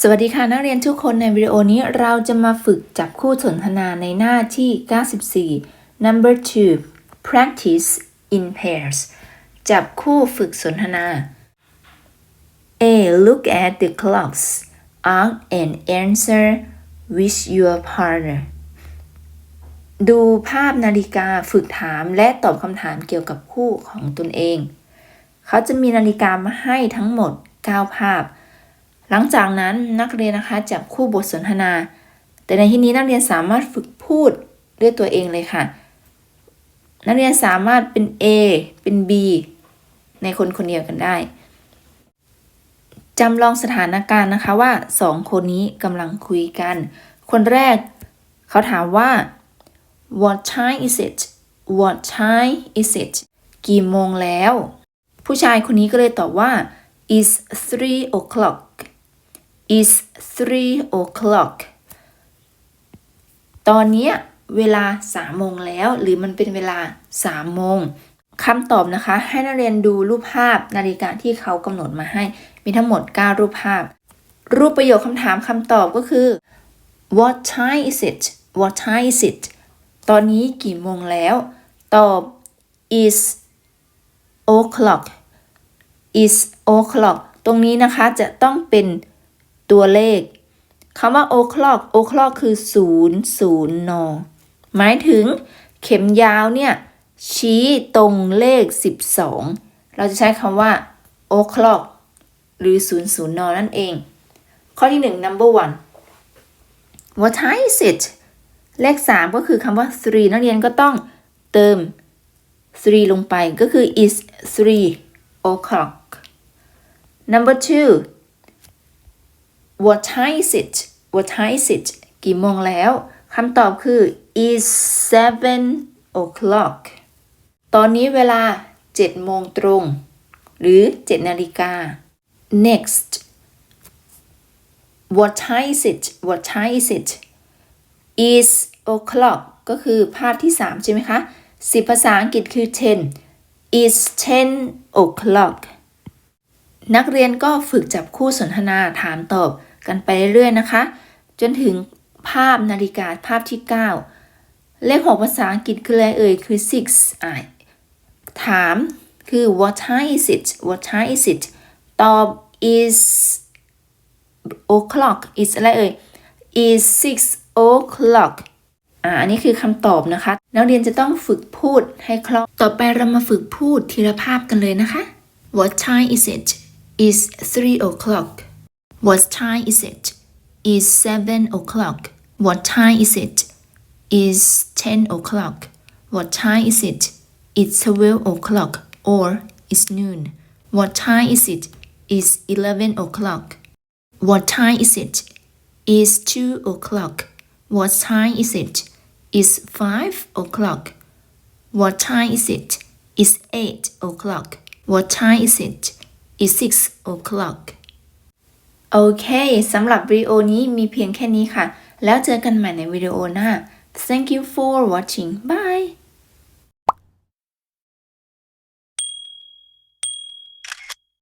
สวัสดีค่ะนักเรียนทุกคนในวิดีโอนี้เราจะมาฝึกจับคู่สนทนาในหน้าที่ 94 number 2 practice in pairs จับคู่ฝึกสนทนา A look at the clocks ask and answer with your partner ดูภาพนาฬิกาฝึกถามและตอบคำถามเกี่ยวกับคู่ของตนเอง เขาจะมีนาฬิกามาให้ทั้งหมด 9 ภาพ หลังจากนั้นนักเรียนนะคะจับคู่บทสนทนา แต่ในที่นี้นักเรียนสามารถฝึกพูดด้วยตัวเองเลยค่ะ นักเรียนสามารถเป็น A เป็น B ในคนคนเดียวกันได้จำลองสถานการณ์นะคะว่าสองคนนี้กำลังคุยกัน คนแรกเขาถามว่า what time is it what time is it กี่โมงแล้ว ผู้ชายคนนี้ก็เลยตอบว่า is three o'clock is three o'clock ตอนนี้เวลาสามโมงแล้ว หรือมันเป็นเวลาสามโมงคำตอบนะคะ ให้นักเรียนดูรูปภาพนาฬิกาที่เขากำหนดมาให้ มีทั้งหมด 9 รูปภาพ รูปประโยคคำถามคำตอบก็คือ what time is it what time is it ตอนนี้กี่โมงแล้ว ตอบ is o'clock is o'clock ตรงนี้นะคะจะต้องเป็น ตัวเลขคำว่า o'clock o'clock คือ0 0นหมายถึงเข็มยาวเนี่ย ชี้ตรงเลข 12 เราจะใช้คำว่า o'clock หรือ0 0นนั่นเอง ข้อที่ 1 number one what time is it เลข 3 ก็คือคำว่า three นักเรียนก็ต้องเติม three ลงไปก็คือ is three o'clock number two what time is it what time is it กี่โมงแล้วคำตอบคือ is seven o'clock ตอนนี้เวลา 7 โมงตรง หรือ 7 นาฬิกา next what time is it what time is it is o'clock ก็คือภาพที่ 3 ใช่ไหมคะสิบภาษาอังกฤษคือ 10 is 10 o'clock นักเรียนก็ฝึกจับคู่สนทนาถามตอบ กันไปเรื่อยๆนะคะ จนถึงภาพนาฬิกาภาพที่ 9 เลขของภาษาอังกฤษคืออะไรเอ่ยคือ six อะถามคือ what time is it what time is it ตอบ is o'clock is อะไรเอ่ย is six o'clock อ่าอันนี้คือคำตอบนะคะ นักเรียนจะต้องฝึกพูดให้คล่องต่อไปเรามาฝึกพูดทีละภาพกันเลยนะคะ What time is it is three o'clock What time is it? Is seven o'clock. What time is it? Is ten o'clock. What time is it? It's twelve o'clock or it's noon. What time is it? it is eleven o'clock. What time is it? it is two o'clock. What time is it? it is five o'clock. What time is it? it is eight o'clock. What time is it? it? Is six o'clock โอเคสำหรับวิดีโอนี้มีเพียงแค่นี้ค่ะ แล้วเจอกันใหม่ในวิดีโอหน้า Thank you for watching. Bye